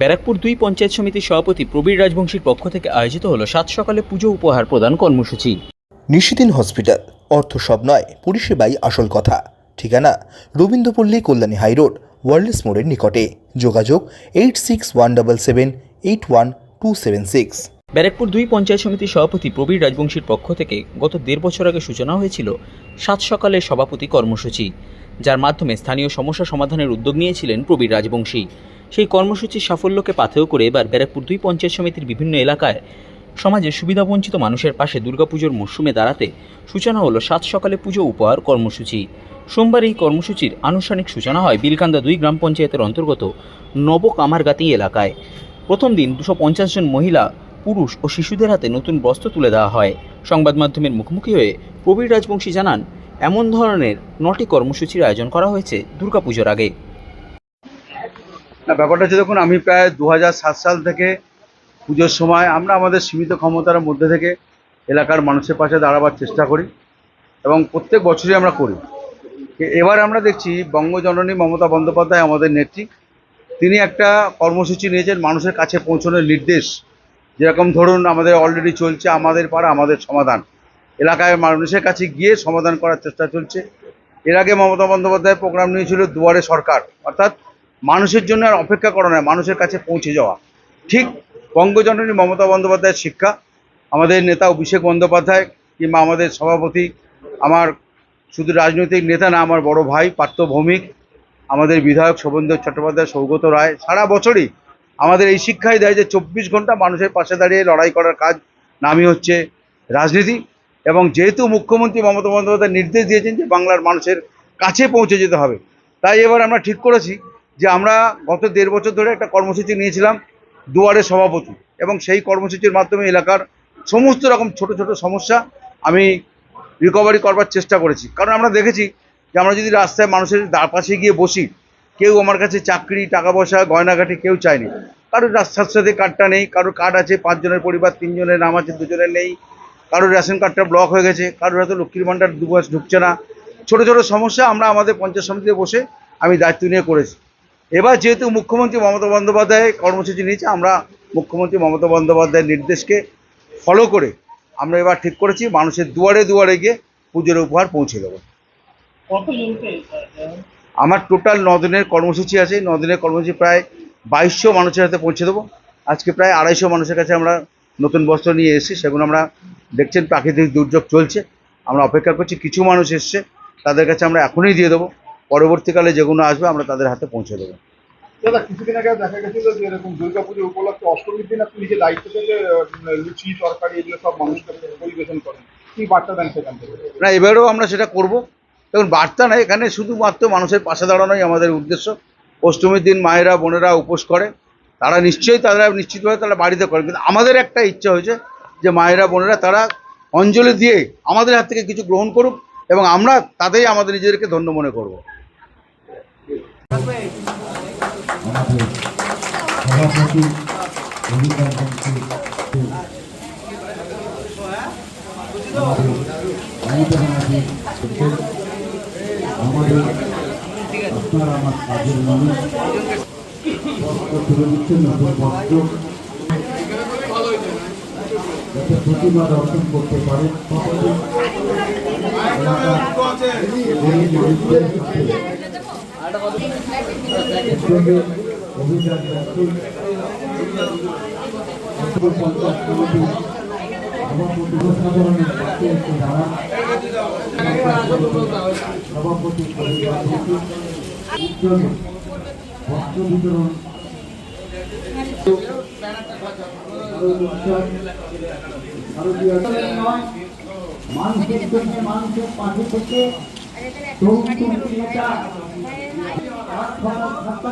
ব্যারাকপুর দুই পঞ্চায়েত সমিতির সভাপতি প্রবীর রাজবংশীর পক্ষ থেকে আয়োজিত হলো সাত সকালে পুজো উপহার প্রদান কর্মসূচি। নিশিদিন হসপিটাল অর্থ সব নয় পরিষেবাই আসল কথা। ঠিকানা রবীন্দ্রপল্লী কল্যাণী হাইরোড ওয়ার্ল্ডস মোড়ের নিকটে। যোগাযোগ eight six one double seven eight one two seven six. Barrackpore দুই পঞ্চায়েত সমিতির সভাপতি প্রবীর রাজবংশীর পক্ষ থেকে গত দেড় বছর আগে সূচনা হয়েছিল সাত সকালের সভাপতি কর্মসূচি যার মাধ্যমে স্থানীয় সমস্যা সমাধানের উদ্যোগ নিয়েছিলেন প্রবীর রাজবংশী। সেই কর্মসূচির সাফল্যকে পাথেয় করে এবার ব্যারাকপুর দুই পঞ্চায়েত সমিতির বিভিন্ন এলাকায় সমাজের সুবিধাবঞ্চিত মানুষের পাশে দুর্গাপুজোর মরশুমে দাঁড়াতে সূচনা হলো সাত সকালে পুজো উপহার কর্মসূচি। সোমবার এই কর্মসূচির আনুষ্ঠানিক সূচনা হয় বিলকান্দা দুই গ্রাম পঞ্চায়েতের অন্তর্গত নবকামারগাতি এলাকায়। প্রথম দিন দুশো পঞ্চাশ জন মহিলা, পুরুষ ও শিশুদের হাতে নতুন বস্ত্র তুলে দেওয়া হয়। সংবাদ মাধ্যমের মুখোমুখি হয়ে প্রবীর রাজবংশী জানান, এমন ধরনের নটি কর্মসূচির আয়োজন করা হয়েছে দুর্গাপুজোর আগে। না, ব্যাপারটা হচ্ছে দেখুন, আমি প্রায় দু হাজার সাত সাল থেকে পুজোর সময় আমরা আমাদের সীমিত ক্ষমতার মধ্যে থেকে এলাকার মানুষের পাশে দাঁড়াবার চেষ্টা করি এবং প্রত্যেক বছরই আমরা করি। এবার আমরা দেখছি বঙ্গজননী মমতা বন্দ্যোপাধ্যায় আমাদের নেত্রী। তিনি একটা কর্মসূচি নিয়েছেন মানুষের কাছে পৌঁছানোর নির্দেশ। যেরকম ধরুন, আমাদের অলরেডি চলছে আমাদের পাড়া, আমাদের সমাধান। এলাকায় মানুষের কাছে গিয়ে সমাধান করার চেষ্টা চলছে। এর আগে মমতা বন্দ্যোপাধ্যায় প্রোগ্রাম নিয়েছিল দুয়ারে সরকার, অর্থাৎ মানুষের জন্য আর অপেক্ষা করা নয় মানুষের কাছে পৌঁছে যাওয়া। ঠিক বঙ্গজননী মমতা বন্দ্যোপাধ্যায়ের শিক্ষা, আমাদের নেতা অভিষেক বন্দ্যোপাধ্যায় কিংবা আমাদের সভাপতি, আমার শুধু রাজনৈতিক নেতা না, আমার বড় ভাই পার্থ ভৌমিক, আমাদের বিধায়ক শোভেন্দ্র চট্টোপাধ্যায়, সৌগত রায়, সারা বছরই আমাদের এই শিক্ষাই দেয় যে চব্বিশ ঘণ্টা মানুষের পাশে দাঁড়িয়ে লড়াই করার কাজ, নামই হচ্ছে রাজনীতি। এবং যেহেতু মুখ্যমন্ত্রী মমতা বন্দ্যোপাধ্যায় নির্দেশ দিয়েছেন যে বাংলার মানুষের কাছে পৌঁছে যেতে হবে, তাই এবার আমরা ঠিক করেছি যে আমরা গত দেড় বছর ধরে একটা কর্মসূচি নিয়েছিলাম দুয়ারে সভাপতি এবং সেই কর্মসূচির মাধ্যমে এলাকার সমস্ত রকম ছোট ছোট সমস্যা আমি রিকভারি করবার চেষ্টা করেছি। কারণ আমরা দেখেছি যে আমরা যদি রাস্তায় মানুষের পাশে গিয়ে বসি, কেউ আমার কাছে চাকরি, টাকা পয়সা গয়নাঘাটি কেউ চায়নি। কারোর রাস্তার সাথে কার্ডটা নেই, কারোর কার্ড আছে, পাঁচজনের পরিবার, তিনজনের নাম আছে, দুজনের নেই। কারোর রেশন কার্ডটা ব্লক হয়ে গেছে, কারোর হয়তো লক্ষ্মীর ভাণ্ডার দু মাস ঢুকছে না। ছোট ছোট সমস্যা আমরা আমাদের পঞ্চায়েত সমিতিতে বসে আমি দায়িত্ব নিয়ে করেছি। এবার যেহেতু মুখ্যমন্ত্রী মমতা বন্দ্যোপাধ্যায় কর্মসূচি নিয়েছে আমরা মুখ্যমন্ত্রী মমতা বন্দ্যোপাধ্যায়ের নির্দেশকে ফলো করে আমরা এবার ঠিক করেছি মানুষের দুয়ারে দুয়ারে গিয়ে পুজোর উপহার পৌঁছে দেবো। আমার টোটাল দিনের কর্মসূচি আছে দিনের কর্মসূচি প্রায় বাইশশো মানুষের হাতে পৌঁছে দেবো। আজকে প্রায় আড়াইশো মানুষের কাছে আমরা নতুন বস্ত্র নিয়ে এসেছি সেগুলো আমরা দেখছেন প্রাকৃতিক দুর্যোগ চলছে। আমরা অপেক্ষা করছি কিছু মানুষ এসছে তাদের কাছে আমরা এখনই দিয়ে দেবো। পরবর্তীকালে যেগুলো আসবে আমরা তাদের হাতে পৌঁছে দেবো। দাদা কিছুদিন আগে দেখা গেছিল যে এরকম দুর্গাপুজো উপলক্ষে অষ্টমীর দিন আপনি নিজে দায়িত্ব থেকে লুচি তরকারি এগুলো সব মানুষকে পরিবেশন করেন। কি বার্তা দেন সেখান থেকে? না এবারেও আমরা সেটা করব। দেখুন বার্তা নয় এখানে শুধুমাত্র মানুষের পাশে দাঁড়ানোই আমাদের উদ্দেশ্য। অষ্টমীর দিন মায়েরা বোনেরা উপোস করে। তারা নিশ্চয়ই তারা নিশ্চিতভাবে তারা বাড়িতে করে কিন্তু আমাদের একটা ইচ্ছা হয়েছে যে মায়েরা বোনেরা তারা অঞ্জলি দিয়ে আমাদের হাত থেকে কিছু গ্রহণ করুক এবং আমরা তাতেই আমাদের নিজেদেরকে ধন্য মনে করব। আমাদের সভাপতি আমাদের আমাদের আপনার আমার কাজের মানুষ তুলে দিচ্ছেন নতুন বস্ত্র যাতে প্রতিমা দর্শন করতে পারে উদ্যোগে বস্ত্র বিতরণ মানুষের জন্য মানুষের পাশে থেকে তরুণ তরুণী নেতা রাত সকাল সাতটা থেকে বস্ত্র বিতরণের অনুষ্ঠান হচ্ছে